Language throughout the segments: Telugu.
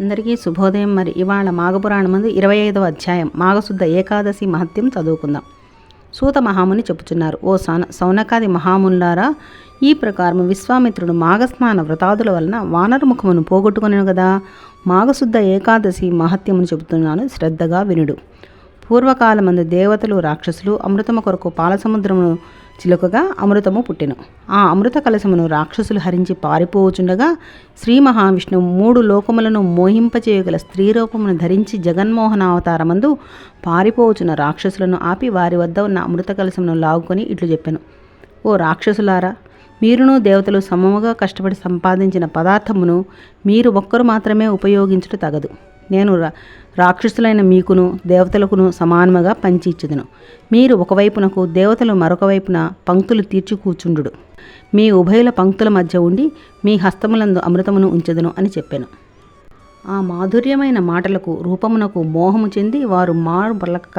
అందరికీ శుభోదయం. మరి ఇవాళ మాఘపురాణం మందు ఇరవై ఐదవ అధ్యాయం. మాఘశుద్ధ ఏకాదశి మహత్యం చదువుకుందాం. సూత మహాముని చెప్పుచున్నారు ఓ సౌన సౌనకాది మహామునులారా ఈ ప్రకారం విశ్వామిత్రుడు మాఘస్నాన వ్రతాదుల వలన వానరముఖమును పోగొట్టుకునేను కదా మాఘశుద్ధ ఏకాదశి మహత్యమును చెబుతున్నాను శ్రద్ధగా వినుడు. పూర్వకాలమందు దేవతలు రాక్షసులు అమృతము కొరకు పాలసముద్రమును చిలుకగా అమృతము పుట్టెను. ఆ అమృత కలశమును రాక్షసులు హరించి పారిపోవచుండగా శ్రీ మహావిష్ణువు మూడు లోకములను మోహింపచేయగల స్త్రీ రూపమును ధరించి జగన్మోహన అవతారమందు పారిపోవచున్న రాక్షసులను ఆపి వారి వద్ద ఉన్న అమృత కలశమును లాగుకొని ఇట్లు చెప్పాను. ఓ రాక్షసులారా మీరును దేవతలు సమముగా కష్టపడి సంపాదించిన పదార్థమును మీరు ఒక్కరు మాత్రమే ఉపయోగించుట తగదు. నేను రా రాక్షసులైన మీకును దేవతలకును సమానముగా పంచిచ్చుదును మీరు ఒకవైపునకు దేవతలు మరొక వైపున పంక్తులు తీర్చి కూర్చుండు మీ ఉభయుల పంక్తుల మధ్య ఉండి మీ హస్తములందు అమృతమును ఉంచదును అని చెప్పాను. ఆ మాధుర్యమైన మాటలకు రూపమునకు మోహము చెంది వారు మారు పలకక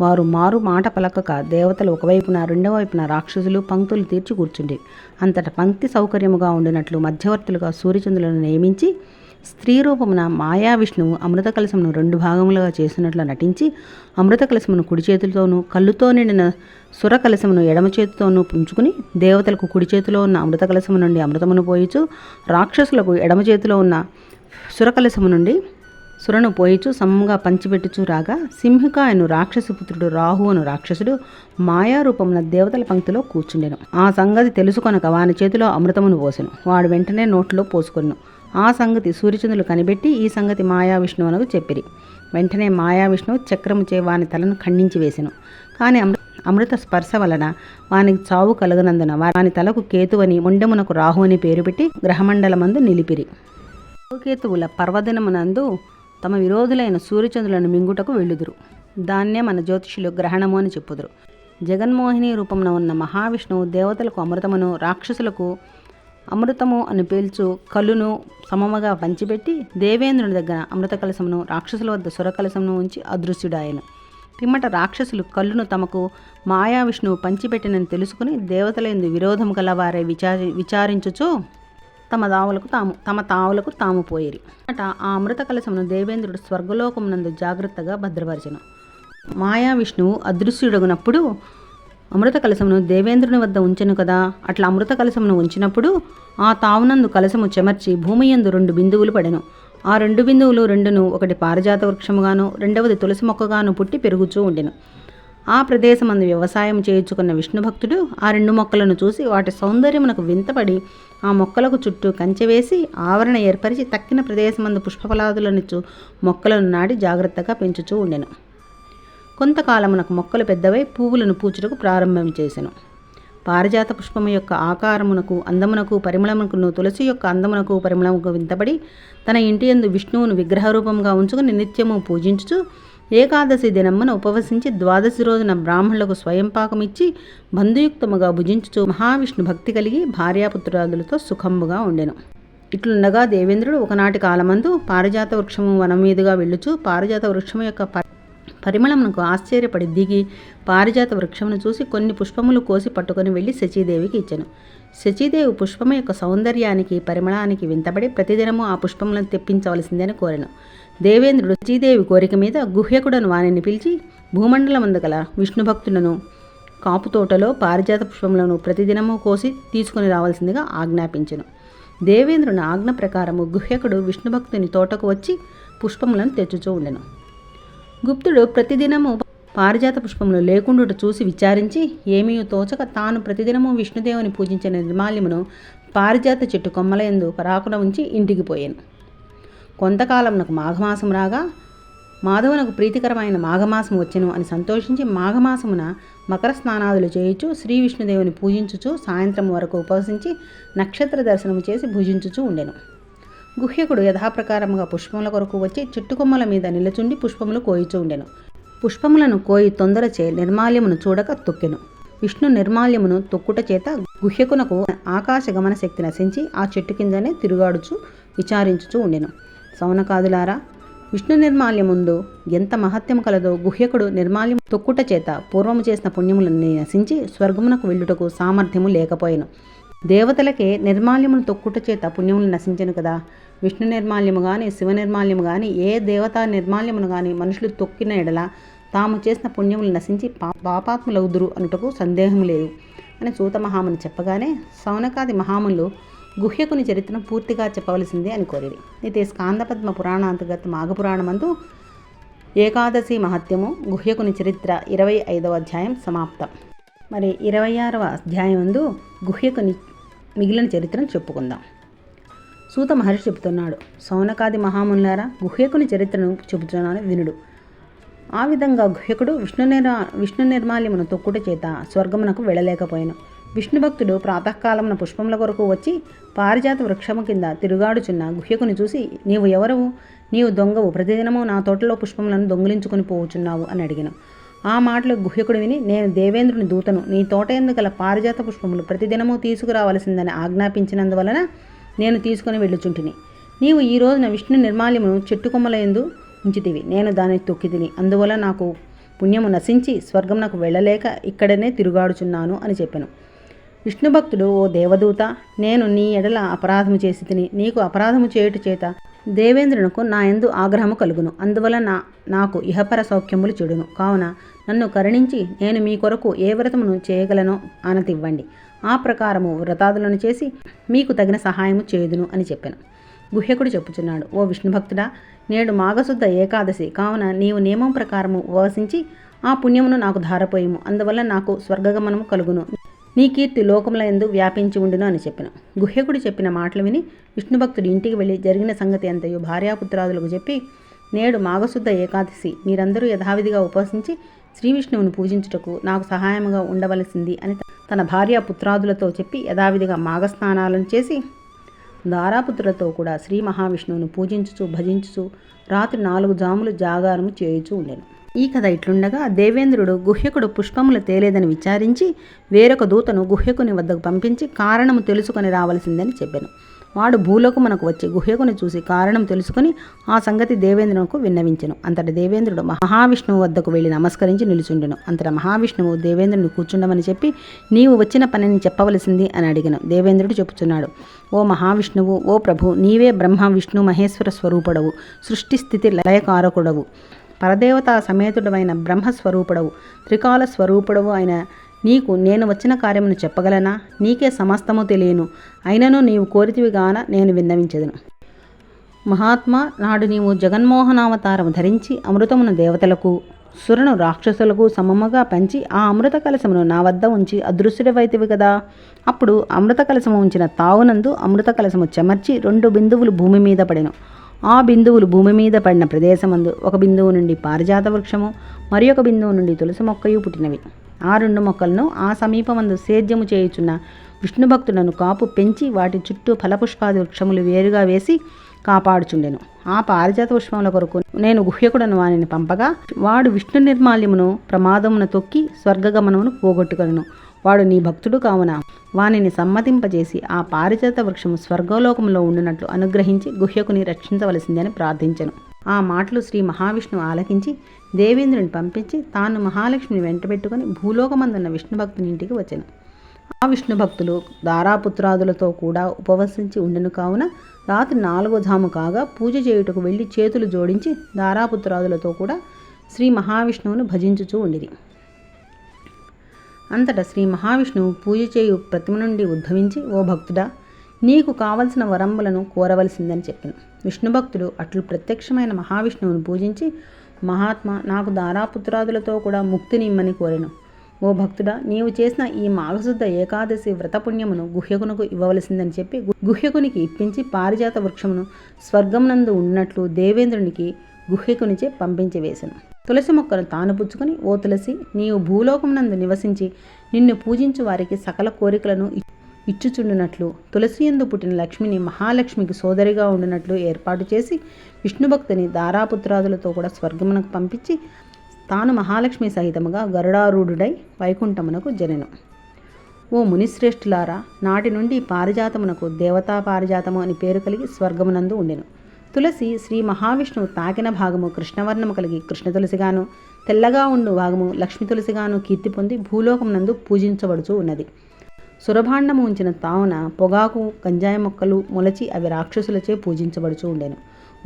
వారు మారు మాట పలకక దేవతలు ఒకవైపున రెండవ వైపున రాక్షసులు పంక్తులు తీర్చి కూర్చుండి. అంతట పంక్తి సౌకర్యముగా ఉండినట్లు మధ్యవర్తులుగా సూర్యచంద్రులను నియమించి స్త్రీ రూపమున మాయా విష్ణువు అమృత కలశమును రెండు భాగములుగా చేసినట్లు నటించి అమృత కలశమును కుడి చేతులతోనూ కళ్ళుతో నిండిన సుర కలశమును ఎడమ చేతితోనూ పుంజుకుని దేవతలకు కుడి చేతిలో ఉన్న అమృత కలశము నుండి అమృతమును పోయిచు రాక్షసులకు ఎడమ చేతిలో ఉన్న సురకలశము నుండి సురను పోయిచు సమంగా పంచిపెట్టుచు రాగా సింహిక అను రాక్షసపుత్రుడు రాహు అను రాక్షసుడు మాయారూపమున దేవతల పంక్తిలో కూర్చుండెను. ఆ సంగతి తెలుసుకొనక వాని చేతిలో అమృతమును పోసెను. వాడు వెంటనే నోట్లో పోసుకొను ఆ సంగతి సూర్యచంద్రులు కనిపెట్టి ఈ సంగతి మాయా విష్ణువునకు చెప్పిరి. వెంటనే మాయా విష్ణువు చక్రము చే వాని తలను ఖండించి వేసెను. కానీ అమృ అమృత స్పర్శ వలన వానికి చావు కలగనందున వాని తలకు కేతువని మొండెమునకు రాహు అని పేరు పెట్టి గ్రహమండలమందు నిలిపిరి. కేతువుల పర్వదినమునందు తమ విరోధులైన సూర్యచంద్రులను మింగుటకు వెళ్ళుదురు. దాన్నే మన జ్యోతిషులు గ్రహణము అని చెప్పుదురు. జగన్మోహిని రూపంలో ఉన్న మహావిష్ణువు దేవతలకు అమృతమును రాక్షసులకు అమృతము అని పేల్చు కలును సమముగా పంచిపెట్టి దేవేంద్రుని దగ్గర అమృత కలశమును రాక్షసుల వద్ద సుర కలశమును ఉంచి అదృశ్యుడాయన. పిమ్మట రాక్షసులు కళ్ళును తమకు మాయా విష్ణువు పంచిపెట్టినని తెలుసుకుని దేవతలందు విరోధం గలవారే విచారి విచారించుచు తమ దావులకు తాము తమ తావులకు తాము పోయిరి. అట ఆ అమృత కలశమును దేవేంద్రుడు స్వర్గలోకమునందు జాగ్రత్తగా భద్రపరిచను. మాయా విష్ణువు అదృశ్యుడగునప్పుడు అమృత కలశమును దేవేంద్రుని వద్ద ఉంచెను కదా. అట్లా అమృత కలశమును ఉంచినప్పుడు ఆ తావునందు కలశము చెమర్చి భూమి యందు రెండు బిందువులు పడెను. ఆ రెండు బిందువులు రెండును ఒకటి పారిజాత వృక్షముగాను రెండవది తులసి మొక్కగాను పుట్టి పెరుగుచూ ఉండెను. ఆ ప్రదేశమందు వ్యవసాయం చేయించుకున్న విష్ణు భక్తుడు ఆ రెండు మొక్కలను చూసి వాటి సౌందర్యమునకు వింతపడి ఆ మొక్కలకు చుట్టూ కంచె వేసి ఆవరణ ఏర్పరిచి తక్కిన ప్రదేశమందు పుష్పఫలాదులనిచ్చు మొక్కలను నాటి జాగ్రత్తగా పెంచుచూ ఉండెను. కొంతకాలమునకు మొక్కలు పెద్దవై పువ్వులను పూచుటకు ప్రారంభం చేసెను. పారిజాత పుష్పము యొక్క ఆకారమునకు అందమునకు పరిమళమునకును తులసి యొక్క అందమునకు పరిమళముకు వింతపడి తన ఇంటి యందు విష్ణువును విగ్రహరూపంగా ఉంచుకుని నిత్యము పూజించుచు ఏకాదశి దినమ్మన ఉపవసించి ద్వాదశి రోజున బ్రాహ్మణులకు స్వయం పాకమిచ్చి బంధుయుక్తముగా భుజించుచు మహావిష్ణు భక్తి కలిగి భార్యాపుత్రాదులతో సుఖంబుగా ఉండెను. ఇట్లుండగా దేవేంద్రుడు ఒకనాటి కాలమందు పారిజాత వృక్షము వనం మీదుగా వెళ్ళుచు పారిజాత వృక్షము యొక్క ప- పరిమళమునకు ఆశ్చర్యపడి దిగి పారిజాత వృక్షమును చూసి కొన్ని పుష్పములు కోసి పట్టుకొని వెళ్ళి శచీదేవికి ఇచ్చాను. శచీదేవి పుష్పము యొక్క సౌందర్యానికి పరిమళానికి వింతపడి ప్రతిదినము ఆ పుష్పములను తెప్పించవలసిందని కోరాను. దేవేంద్రుడు శచీదేవి కోరిక మీద గుహ్యకుడను వాణిని పిలిచి భూమండలమందు గల విష్ణుభక్తులను కాపు తోటలో పారిజాత పుష్పములను ప్రతిదినము కోసి తీసుకుని రావాల్సిందిగా ఆజ్ఞాపించెను. దేవేంద్రుని ఆజ్ఞ ప్రకారము గుహ్యకుడు విష్ణుభక్తుని తోటకు వచ్చి పుష్పములను తెచ్చుచూ ఉండెను. గుప్తుడు ప్రతిదినము పారిజాత పుష్పములు లేకుండుట చూసి విచారించి ఏమీ తోచక తాను ప్రతిదినము విష్ణుదేవుని పూజించిన నిర్మాల్యమును పారిజాత చెట్టు కొమ్మలయందు పరాకున ఉంచి ఇంటికి పోయాను. కొంతకాలమునకు మాఘమాసం రాగా మాధవునకు ప్రీతికరమైన మాఘమాసం వచ్చెను అని సంతోషించి మాఘమాసమున మకర స్నానాదులు చేయుచు శ్రీ విష్ణుదేవుని పూజించుచు సాయంత్రం వరకు ఉపవసించి నక్షత్ర దర్శనము చేసి భుజించుచు ఉండెను. గుహ్యకుడు యథాప్రకారముగా పుష్పముల కొరకు వచ్చి చెట్టు కొమ్మల మీద నిలచుండి పుష్పములు కోయిచూ ఉండెను. పుష్పములను కోయి తొందరచే నిర్మాల్యమును చూడక తొక్కెను. విష్ణు నిర్మాల్యమును తొక్కుట చేత గుహ్యకునకు ఆకాశ గమన శక్తి నశించి ఆ చెట్టు కిందనే తిరుగాడుచు విచారించుచూ ఉండెను. సౌనకాదులారా విష్ణు నిర్మాల్యముందు ఎంత మహత్యం కలదో గుహ్యకుడు నిర్మాల్యం తొక్కుట చేత పూర్వము చేసిన పుణ్యములన్నీ నశించి స్వర్గమునకు వెళ్ళుటకు సామర్థ్యము లేకపోయెను. దేవతలకే నిర్మాల్యమును తొక్కుట చేత పుణ్యములు నశించను కదా. విష్ణు నిర్మాల్యము కానీ శివ నిర్మాల్యము కానీ ఏ దేవతా నిర్మాల్యమును కానీ మనుషులు తొక్కిన ఎడల తాము చేసిన పుణ్యములు నశించి పా పాపాత్ములవుదురు అనుటకు సందేహం లేదు. అని సూత మహాముని చెప్పగానే సౌనకాది మహాములు గుహ్యకుని చరిత్రను పూర్తిగా చెప్పవలసిందే అని కోరిరి. అయితే స్కాందపద్మ పురాణాంతర్గత మాఘపురాణమందు ఏకాదశి మహత్యము గుహ్యకుని చరిత్ర ఇరవై ఐదవ అధ్యాయం సమాప్తం. మరి ఇరవై ఆరవ అధ్యాయం అందు గుహ్యకుని మిగిలిన చరిత్రను చెప్పుకుందాం. సూత మహర్షి చెబుతున్నాడు సౌనకాది మహామునులారా గుహ్యకుని చరిత్రను చెబుతున్నాను వినుడు. ఆ విధంగా గుహ్యకుడు విష్ణు నిర్మా విష్ణు నిర్మాల్యమును తొక్కుట చేత స్వర్గమునకు వెళ్ళలేకపోయాను. విష్ణు భక్తుడు ప్రాతకాలమున పుష్పముల కొరకు వచ్చి పారిజాత వృక్షము కింద తిరుగాడుచున్న గుహ్యకుని చూసి నీవు ఎవరవు? నీవు దొంగవు. ప్రతిదినము నా తోటలో పుష్పములను దొంగిలించుకుని పోవుచున్నావు అని అడిగాను. ఆ మాటలు గుహ్యకుడు విని నేను దేవేంద్రుని దూతను నీ తోట ఎందుకల పారిజాత పుష్పములు ప్రతిదినము తీసుకురావలసిందని ఆజ్ఞాపించినందువలన నేను తీసుకుని వెళ్ళుచుంటిని. నీవు ఈ రోజున విష్ణు నిర్మాల్యమును చెట్టు కొమ్మల ఎందు ఉంచితివి. నేను దాన్ని తొక్కితిని. అందువల్ల నాకు పుణ్యము నశించి స్వర్గం నాకు వెళ్ళలేక ఇక్కడనే తిరుగాడుచున్నాను అని చెప్పాను. విష్ణు భక్తుడు ఓ దేవదూత నేను నీ ఎడల అపరాధము చేసి తిని నీకు అపరాధము చేయుట చేత దేవేంద్రునకు నా ఎందు ఆగ్రహము కలుగును. అందువల్ల నా నాకు ఇహపర సౌఖ్యములు చెడును. కావున నన్ను కరుణించి నేను మీ కొరకు ఏ వ్రతమును చేయగలనో ఆనతివ్వండి. ఆ ప్రకారము వ్రతాదులను చేసి మీకు తగిన సహాయము చేయుదును అని చెప్పాను. గుహ్యకుడు చెప్పుచున్నాడు ఓ విష్ణుభక్తుడా నేడు మాఘశుద్ధ ఏకాదశి. కావున నీవు నియమం ప్రకారము ఉపవసించి ఆ పుణ్యమును నాకు ధారపోయము. అందువల్ల నాకు స్వర్గగమనము కలుగును. నీ కీర్తి లోకముల ఎందు వ్యాపించి ఉండును అని చెప్పిన. గుహ్యకుడు చెప్పిన మాటలు విని విష్ణుభక్తుడు ఇంటికి వెళ్ళి జరిగిన సంగతి అంతయు భార్యాపుత్రాదులకు చెప్పి నేడు మాఘశుద్ధ ఏకాదశి. మీరందరూ యథావిధిగా ఉపాసించి శ్రీ విష్ణువును పూజించుటకు నాకు సహాయముగా ఉండవలసింది అని తన భార్య పుత్రాదులతో చెప్పి యథావిధిగా మాఘస్నానాలను చేసి దారాపుత్రులతో కూడా శ్రీ మహావిష్ణువును పూజించుచు భజించుచు రాత్రి నాలుగు జాములు జాగారము చేయుచూ ఉండెను. ఈ కథ ఇట్లుండగా దేవేంద్రుడు గుహ్యకుడు పుష్పములు తేలేదని విచారించి వేరొక దూతను గుహ్యకుని వద్దకు పంపించి కారణము తెలుసుకొని రావలసిందని చెప్పాను. వాడు భూలోకమునకు వచ్చి గుహ్యకుని చూసి కారణం తెలుసుకుని ఆ సంగతి దేవేంద్రునకు విన్నవించెను. అంతటి దేవేంద్రుడు మహావిష్ణువు వద్దకు వెళ్ళి నమస్కరించి నిలుచుండెను. అంతట మహావిష్ణువు దేవేంద్రుని కూర్చుండమని చెప్పి నీవు వచ్చిన పనిని చెప్పవలసింది అని అడిగను. దేవేంద్రుడు చెప్పుచున్నాడు ఓ మహావిష్ణువు ఓ ప్రభు నీవే బ్రహ్మ విష్ణు మహేశ్వర స్వరూపుడవు సృష్టి స్థితి లయకారకుడవు పరదేవతా సమేతుడమైన బ్రహ్మస్వరూపుడవు త్రికాల స్వరూపుడవు అయిన నీకు నేను వచ్చిన కార్యమును చెప్పగలనా? నీకే సమస్తము తెలియను. అయినను నీవు కోరితివిగాన నేను విన్నవించదును. మహాత్మా నాడు నీవు జగన్మోహనావతారం ధరించి అమృతమును దేవతలకు సురను రాక్షసులకు సమముగా పంచి ఆ అమృత కలశమును నా వద్ద ఉంచి అదృశ్యుడవైతివి కదా. అప్పుడు అమృత కలశము ఉంచిన తావునందు అమృత కలశము చెమర్చి రెండు బిందువులు భూమి మీద పడెను. ఆ బిందువులు భూమి మీద పడిన ప్రదేశమందు ఒక బిందువు నుండి పారిజాత వృక్షము మరి ఒక బిందువు నుండి తులసి మొక్కయు పుట్టినవి. ఆ రెండు మొక్కలను ఆ సమీపమందు సేద్యము చేయుచున్న విష్ణు భక్తులను కాపు పెంచి వాటి చుట్టూ ఫలపుష్పాది వృక్షములు వేరుగా వేసి కాపాడుచుండెను. ఆ పారిజాత పుష్పముల కొరకు నేను గుహ్యకుడను వానిని పంపగా వాడు విష్ణు నిర్మాల్యమును ప్రమాదమున తొక్కి స్వర్గగమనమును పోగొట్టుకొనను. వాడు నీ భక్తుడు కావున వానిని సమ్మతింపజేసి ఆ పారిజాత వృక్షము స్వర్గలోకంలో ఉండినట్లు అనుగ్రహించి గుహ్యకుని రక్షించవలసిందని ప్రార్థించను. ఆ మాటలు శ్రీ మహావిష్ణువు ఆలకించి దేవేంద్రుని పంపించి తాను మహాలక్ష్మిని వెంటబెట్టుకుని భూలోకమందున్న విష్ణు భక్తుని ఇంటికి వచ్చాను. ఆ విష్ణు భక్తులు దారాపుత్రాదులతో కూడా ఉపవసించి ఉండెను కావున రాత్రి నాలుగో ధాము కాగా పూజ చేయుటకు వెళ్ళి చేతులు జోడించి దారాపుత్రాదులతో కూడా శ్రీ మహావిష్ణువును భజించుచూ ఉండిరి. అంతటా శ్రీ మహావిష్ణువు పూజ చేయు ప్రతిమ నుండి ఉద్భవించి ఓ భక్తుడా నీకు కావలసిన వరంబులను కోరవలసిందని చెప్పాను విష్ణు భక్తుడు అట్లు ప్రత్యక్షమైన మహావిష్ణువును పూజించి మహాత్మా నాకు దారాపుత్రాదులతో కూడా ముక్తిని ఇమ్మని కోరెను. ఓ భక్తుడా నీవు చేసిన ఈ మాఘశుద్ధ ఏకాదశి వ్రతపుణ్యమును గుహ్యకునకు ఇవ్వవలసిందని చెప్పి గుహ్యకునికి ఇప్పించి పారిజాత వృక్షమును స్వర్గమునందు ఉన్నట్లు దేవేంద్రునికి గుహ్యకునిచే పంపించి వేశాను తులసి మొక్కను తాను పుచ్చుకొని ఓ తులసి నీవు భూలోకమునందు నివసించి నిన్ను పూజించు వారికి సకల కోరికలను ఇచ్చుచుండునట్లు తులసియందు పుట్టిన లక్ష్మిని మహాలక్ష్మికి సోదరిగా ఉండునట్లు ఏర్పాటు చేసి విష్ణుభక్తిని దారాపుత్రాదులతో కూడా స్వర్గమునకు పంపించి తాను మహాలక్ష్మి సహితముగా గరుడారూఢుడై వైకుంఠమునకు జనెను. ఓ మునిశ్రేష్ఠులారా నాటి నుండి పారిజాతమునకు దేవతా పారిజాతము అని పేరు కలిగి స్వర్గమునందు ఉండెను. తులసి శ్రీ మహావిష్ణువు తాకిన భాగము కృష్ణవర్ణము కలిగి కృష్ణ తులసిగాను తెల్లగా ఉండు భాగము లక్ష్మి తులసిగాను కీర్తి పొంది భూలోకమునందు పూజించబడుచూ ఉన్నది. సురభాండము ఉంచిన తావున పొగాకు గంజాయి మొక్కలు మొలచి అవి రాక్షసులచే పూజించబడుచూ ఉండెను.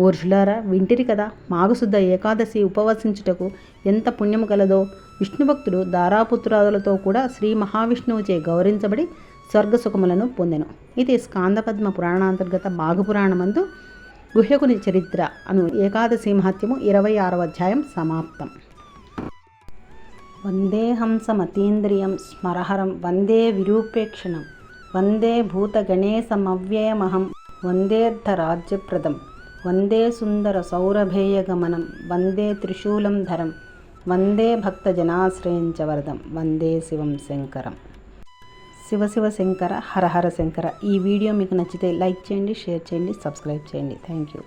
ఓర్షులారా వింటిరి కదా మాఘశుద్ధ ఏకాదశి ఉపవసించుటకు ఎంత పుణ్యము కలదో విష్ణుభక్తుడు దారాపుత్రాదులతో కూడా శ్రీ మహావిష్ణువుచే గౌరవించబడి స్వర్గసుఖములను పొందెను. ఇది స్కాందపద్మ పురాణాంతర్గత మాఘపురాణమందు గుహ్యకుని చరిత్ర అను ఏకాదశి మహత్యము ఇరవై ఆరవ అధ్యాయం సమాప్తం. వందేహంసమతీంద్రియం స్మరహరం వందే విరూపేక్షణం వందే భూతగణేశమవ్యయమహం వందేర్ధరాజ్యప్రదం వందే సుందర సౌరభేయగమనం వందే త్రిశూలం ధరం వందే భక్తజనాశ్రయించ వరదం వందే శివం శంకరం. శివ శివ శంకర హర హర శంకర. ఈ వీడియో మీకు నచ్చితే లైక్ చేయండి షేర్ చేయండి సబ్స్క్రైబ్ చేయండి. Thank you.